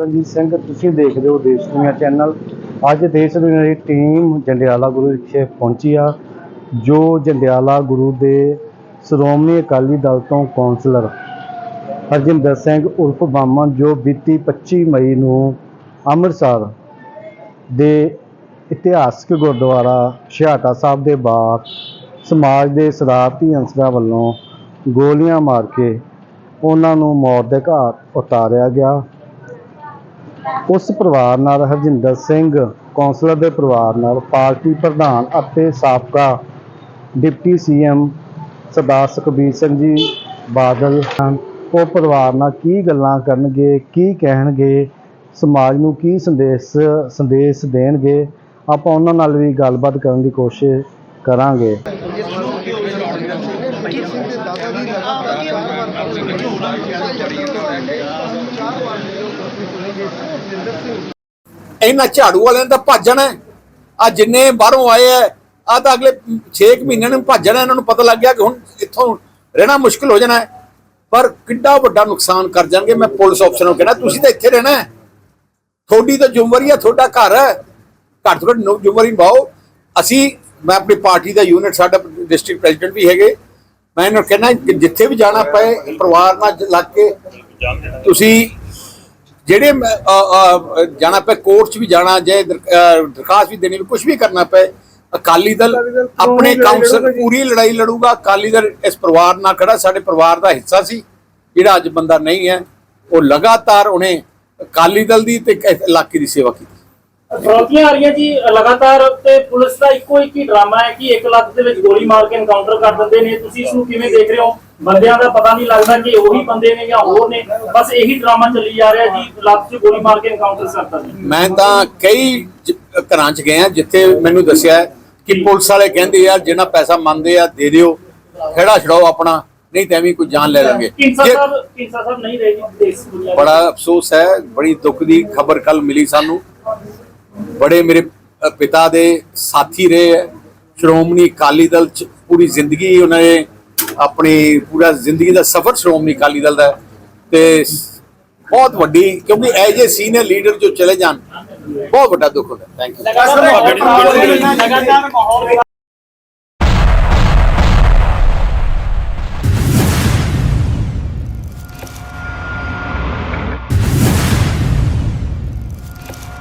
ਰਣਜੀਤ ਸਿੰਘ, ਤੁਸੀਂ ਦੇਖਦੇ ਹੋ ਦੇਸ਼ ਦੁਨੀਆ ਚੈਨਲ। ਅੱਜ ਦੇਸ਼ ਦੁਨੀਆ ਦੀ ਟੀਮ ਜੰਡਿਆਲਾ ਗੁਰੂ ਵਿਖੇ ਪਹੁੰਚੀ ਆ, ਜੋ ਜੰਡਿਆਲਾ ਗੁਰੂ ਦੇ ਸ਼੍ਰੋਮਣੀ ਅਕਾਲੀ ਦਲ ਤੋਂ ਕੌਂਸਲਰ ਹਰਜਿੰਦਰ ਸਿੰਘ ਉਰਫ ਬਾਮਾ ਜੋ ਬੀਤੀ 25 ਮਈ ਨੂੰ ਅੰਮ੍ਰਿਤਸਰ ਦੇ ਇਤਿਹਾਸਕ ਗੁਰਦੁਆਰਾ ਛਿਆਟਾ ਸਾਹਿਬ ਦੇ ਬਾਅਦ ਸਮਾਜ ਦੇ ਸ਼ਰਾਰਤੀ ਅੰਸਰਾਂ ਵੱਲੋਂ ਗੋਲੀਆਂ ਮਾਰ ਕੇ ਉਹਨਾਂ ਨੂੰ ਮੌਤ ਦੇ ਘਾਟ ਉਤਾਰਿਆ ਗਿਆ। ਉਸ ਪਰਿਵਾਰ ਨਾਲ ਹਰਜਿੰਦਰ ਸਿੰਘ, ਕੌਂਸਲਰ ਦੇ ਪਰਿਵਾਰ ਨਾਲ ਪਾਰਟੀ ਪ੍ਰਧਾਨ ਅਤੇ ਸਾਬਕਾ ਡਿਪਟੀ ਸੀਐਮ ਸਰਦਾਰ ਸੁਖਬੀਰ ਸਿੰਘ ਜੀ ਬਾਦਲ ਹਨ। ਉਹ ਪਰਿਵਾਰ ਨਾਲ ਕੀ ਗੱਲਾਂ ਕਰਨਗੇ, ਕੀ ਕਹਿਣਗੇ, ਸਮਾਜ ਨੂੰ ਕੀ ਸੰਦੇਸ਼ ਸੰਦੇਸ਼ ਦੇਣਗੇ, ਆਪਾਂ ਉਹਨਾਂ ਨਾਲ ਵੀ ਗੱਲਬਾਤ ਕਰਨ ਦੀ ਕੋਸ਼ਿਸ਼ ਕਰਾਂਗੇ। ਇਹਨਾਂ ਝਾੜੂ ਵਾਲਿਆਂ ਦਾ ਭੱਜਣਾ ਆ ਜਿੰਨੇ ਬਾਹਰੋਂ ਆਏ ਆ ਆ ਤਾਂ ਅਗਲੇ 6 ਮਹੀਨਿਆਂ ਨੂੰ ਭੱਜਣਾ ਇਹਨਾਂ ਨੂੰ ਪਤਾ ਲੱਗ ਗਿਆ ਕਿ ਹੁਣ ਇੱਥੋਂ ਰਹਿਣਾ ਮੁਸ਼ਕਲ ਹੋ ਜਾਣਾ ਪਰ ਕਿੰਨਾ ਵੱਡਾ ਨੁਕਸਾਨ ਕਰ ਜਾਣਗੇ, ਮੈਂ ਪੁਲਿਸ ਅਫਸਰ ਨੂੰ ਕਹਿਣਾ, ਤੁਸੀਂ ਤਾਂ ਇੱਥੇ ਰਹਿਣਾ ਹੈ। ਤੁਹਾਡੀ ਤਾਂ ਜ਼ਿੰਮੇਵਾਰੀ ਹੈ ਤੁਹਾਡਾ ਘਰ ਹੈ। ਘਰ ਤੋਂ ਘੱਟ ਜ਼ਿੰਮੇਵਾਰੀ ਨਿਭਾਓ। ਅਸੀਂ, ਮੈਂ ਆਪਣੀ ਪਾਰਟੀ ਦਾ ਯੂਨਿਟ ਸਾਡਾ ਡਿਸਟ੍ਰਿਕਟ ਪ੍ਰੈਜ਼ੀਡੈਂਟ ਵੀ ਹੈਗੇ। ਮੈਂ ਇਹਨਾਂ ਨੂੰ ਕਹਿਣਾ ਜਿੱਥੇ ਵੀ ਜਾਣਾ ਪਏ, ਪਰਿਵਾਰ ਨਾਲ ਲੱਗ ਕੇ ਤੁਸੀਂ ਜਿਹੜੇ ਜਾਣਾ ਪਏ ਕੋਰਟ 'ਚ ਵੀ ਜਾਣਾ ਜੇ ਦਰਖਾਸਤ ਵੀ ਦੇਣੀ ਵੀ ਕੁਝ ਵੀ ਕਰਨਾ ਪਏ ਅਕਾਲੀ ਦਲ ਆਪਣੇ ਕਾਉਂਸਲ ਪੂਰੀ ਲੜਾਈ ਲੜੂਗਾ ਅਕਾਲੀ ਦਲ ਇਸ ਪਰਿਵਾਰ ਨਾਲ ਖੜਾ ਸਾਡੇ ਪਰਿਵਾਰ ਦਾ ਹਿੱਸਾ ਸੀ ਜਿਹੜਾ ਅੱਜ ਬੰਦਾ ਨਹੀਂ ਹੈ ਉਹ ਲਗਾਤਾਰ ਉਹਨੇ ਅਕਾਲੀ ਦਲ ਦੀ ਤੇ ਇਲਾਕੇ ਦੀ ਸੇਵਾ ਕੀਤੀ। ਫਰੋਤੀਆਂ ਆ ਰਹੀਆਂ ਜੀ ਲਗਾਤਾਰ ਤੇ ਪੁਲਿਸ ਦਾ ਇੱਕੋ ਇੱਕ ਹੀ ਡਰਾਮਾ ਹੈ ਕਿ ਇੱਕ ਲੱਖ ਦੇ ਵਿੱਚ ਗੋਲੀ ਮਾਰ ਕੇ ਐਨਕਾਊਂਟਰ ਕਰ ਦਿੰਦੇ ਨੇ ਤੁਸੀਂ ਇਸ ਨੂੰ ਕਿਵੇਂ ਦੇਖ ਰਹੇ ਹੋ? ਬੰਦਿਆਂ ਦਾ ਪਤਾ ਨਹੀਂ ਲੱਗਦਾ ਕਿ ਉਹੀ ਬੰਦੇ ਨੇ ਜਾਂ ਹੋਰ ਨੇ। ਬਸ ਇਹੀ ਡਰਾਮਾ ਚੱਲੀ ਜਾ ਰਿਹਾ ਜੀ ਲੱਖ 'ਚ ਗੋਲੀ ਮਾਰ ਕੇ ਐਨਕਾਊਂਟਰ ਕਰਤਾ ਜੀ। ਮੈਂ ਤਾਂ ਕਈ ਘਰਾਂ 'ਚ ਗਿਆ ਜਿੱਥੇ ਮੈਨੂੰ ਦੱਸਿਆ ਕਿ ਪੁਲਿਸ ਵਾਲੇ ਕਹਿੰਦੇ ਯਾਰ ਜਿਹੜਾ ਪੈਸਾ ਮੰਗਦੇ ਆ ਦੇ ਦਿਓ ਖੜਾ ਛੜਾਓ ਆਪਣਾ ਨਹੀਂ ਤਾਂ ਐਵੇਂ ਕੋਈ ਜਾਨ ਲੈ ਲਾਂਗੇ। ਕਿੰਸਾ ਜੇ- ਸਾਹਿਬ ਕਿੰਸਾ ਸਾਹਿਬ ਨਹੀਂ ਰਹੇ ਜੀ ਦੇਸ਼ ਦੁਨੀਆ ਦੇ। ਬੜਾ ਅਫਸੋਸ ਹੈ ਬੜੀ ਦੁੱਖ ਦੀ ਖਬਰ ਕੱਲ ਮਿਲੀ ਸਾਨੂੰ। ਬੜੇ ਮੇਰੇ ਪਿਤਾ ਦੇ ਸਾਥੀ ਰਹੇ ਸ਼੍ਰੋਮਣੀ ਅਕਾਲੀ ਦਲ ਚ ਪੂਰੀ ਜ਼ਿੰਦਗੀ ਉਹਨਾਂ ਨੇ ਆਪਣੀ ਪੂਰਾ ਜ਼ਿੰਦਗੀ ਦਾ ਸਫ਼ਰ ਸ਼੍ਰੋਮਣੀ ਅਕਾਲੀ ਦਲ ਦਾ ਤੇ ਬਹੁਤ ਵੱਡੀ ਕਿਉਂਕਿ ਐਜ ਏ ਸੀਨੀਅਰ ਲੀਡਰ ਜੋ ਚਲੇ ਜਾਣ ਬਹੁਤ ਵੱਡਾ ਦੁੱਖ ਹੁੰਦਾ ਥੈਂਕ ਯੂ